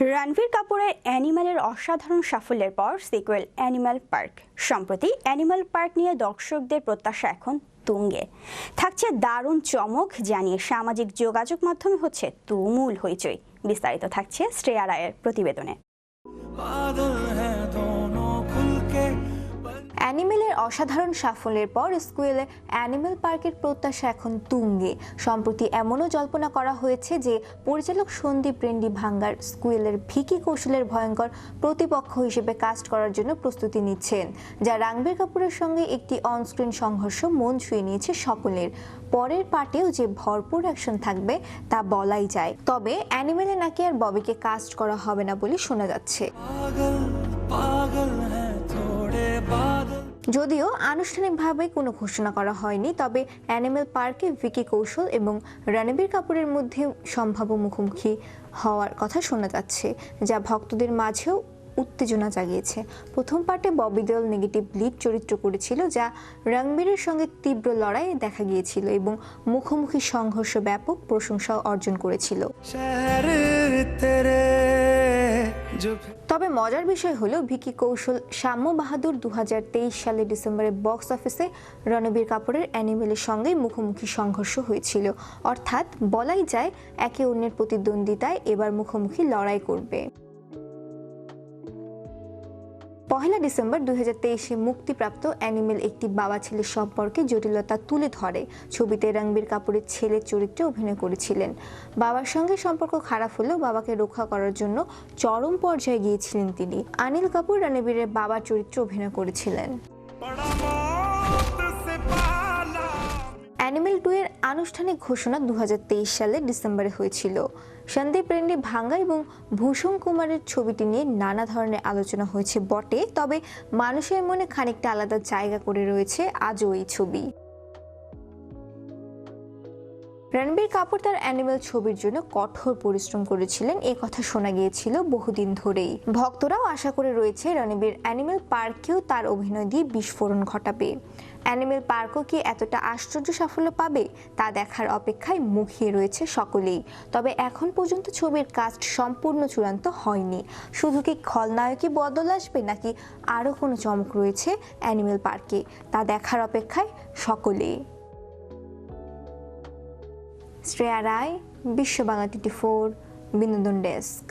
রণবীর কাপুরের অ্যানিম্যালের অসাধারণ সাফল্যের পর সিকুয়েল অ্যানিম্যাল পার্ক। সম্প্রতি অ্যানিম্যাল পার্ক নিয়ে দর্শকদের প্রত্যাশা এখন তুঙ্গে। থাকছে দারুণ চমক জানিয়ে সামাজিক যোগাযোগ মাধ্যমে হচ্ছে তুমুল হইচই। বিস্তারিত থাকছে শ্রেয়া রায়ের প্রতিবেদনে। অ্যানিমেলের অসাধারণ সাফল্যের পর স্কুয়েলে অ্যানিমেল পার্কের প্রত্যাশা এখন তুঙ্গে। সম্প্রতি এমনও জল্পনা করা হয়েছে যে, পরিচালক সন্দীপ রেন্ডি ভাঙ্গার স্কুয়েলের ভিকি কৌশলের ভয়ঙ্কর প্রতিপক্ষ হিসেবে কাস্ট করার জন্য প্রস্তুতি নিচ্ছেন, যা রাংবীর কাপুরের সঙ্গে একটি অনস্ক্রিন সংঘর্ষ মন ছুঁয়ে নিয়েছে সকলের। পরের পার্টেও যে ভরপুর অ্যাকশন থাকবে, তা বলাই যায়। তবে অ্যানিমেলে নাকি আর ববিকে কাস্ট করা হবে না বলে শোনা যাচ্ছে। পাগল হ্যাঁ। যদিও আনুষ্ঠানিকভাবে কোনো ঘোষণা করা হয়নি, তবে অ্যানিমেল পার্কে ভিকি কৌশল এবং রণবীর কাপুরের মধ্যে সম্ভাব্য মুখোমুখি হওয়ার কথা শোনা যাচ্ছে, যা ভক্তদের মাঝেও উত্তেজনা জাগিয়েছে। প্রথম পার্টে ববি দেওল নেগেটিভ লিড চরিত্র করেছিল, যা রণবীরের সঙ্গে তীব্র লড়াই দেখা গিয়েছিল এবং মুখোমুখি সংঘর্ষ ব্যাপক প্রশংসা অর্জন করেছিল। তবে মজার বিষয় হলো ভিকি কৌশল শ্যাম্য বাহাদুর দু হাজার তেইশ সালে ডিসেম্বরে বক্স অফিসে রণবীর কাপুরের অ্যানিমেলের সঙ্গে মুখোমুখি সংঘর্ষ হয়েছিল। অর্থাৎ বলাই যায় একে অন্যের প্রতিদ্বন্দ্বিতায় এবার মুখোমুখি লড়াই করবে। পহেলা ডিসেম্বর দুই হাজার মুক্তিপ্রাপ্ত অ্যানিমেল একটি বাবা ছেলের সম্পর্কে জটিলতা তুলে ধরে। ছবিতে রণবীর কাপুরের ছেলের চরিত্রে অভিনয় করেছিলেন। বাবার সঙ্গে সম্পর্ক খারাপ হলেও বাবাকে রক্ষা করার জন্য চরম পর্যায়ে গিয়েছিলেন তিনি। অনিল কাপুর রণবীরের বাবার চরিত্রে অভিনয় করেছিলেন। আনুষ্ঠানিক ঘোষণা দুহাজার তেইশ সালে ডিসেম্বরে হয়েছিল। সন্দীপ রেন্ডি ভাঙ্গা এবং ভূষণ কুমারের ছবিটি নিয়ে নানা ধরনের আলোচনা হয়েছে বটে, তবে মানুষের মনে খানিকটা আলাদা জায়গা করে রয়েছে আজও এই ছবি। রণবীর কাপুর তার অ্যানিমেল ছবির জন্য কঠোর পরিশ্রম করেছিলেন, এ কথা শোনা গিয়েছিল বহুদিন ধরেই। ভক্তরাও আশা করে রয়েছে রণবীর অ্যানিমেল পার্কেও তার অভিনয় দিয়ে বিস্ফোরণ ঘটাবে। অ্যানিমেল পার্কও কি এতটা আশ্চর্য সাফল্য পাবে, তা দেখার অপেক্ষায় মুখিয়ে রয়েছে সকলেই। তবে এখন পর্যন্ত ছবির কাস্ট সম্পূর্ণ চূড়ান্ত হয়নি। শুধু কি খলনায়কই বদল আসবে, নাকি আরও কোনো চমক রয়েছে অ্যানিমেল পার্কে, তা দেখার অপেক্ষায় সকলেই। শ্রেয়া রায় বিশ্ব বাংলা টোয়েন্টি ফোর বিনোদন ডেস্ক।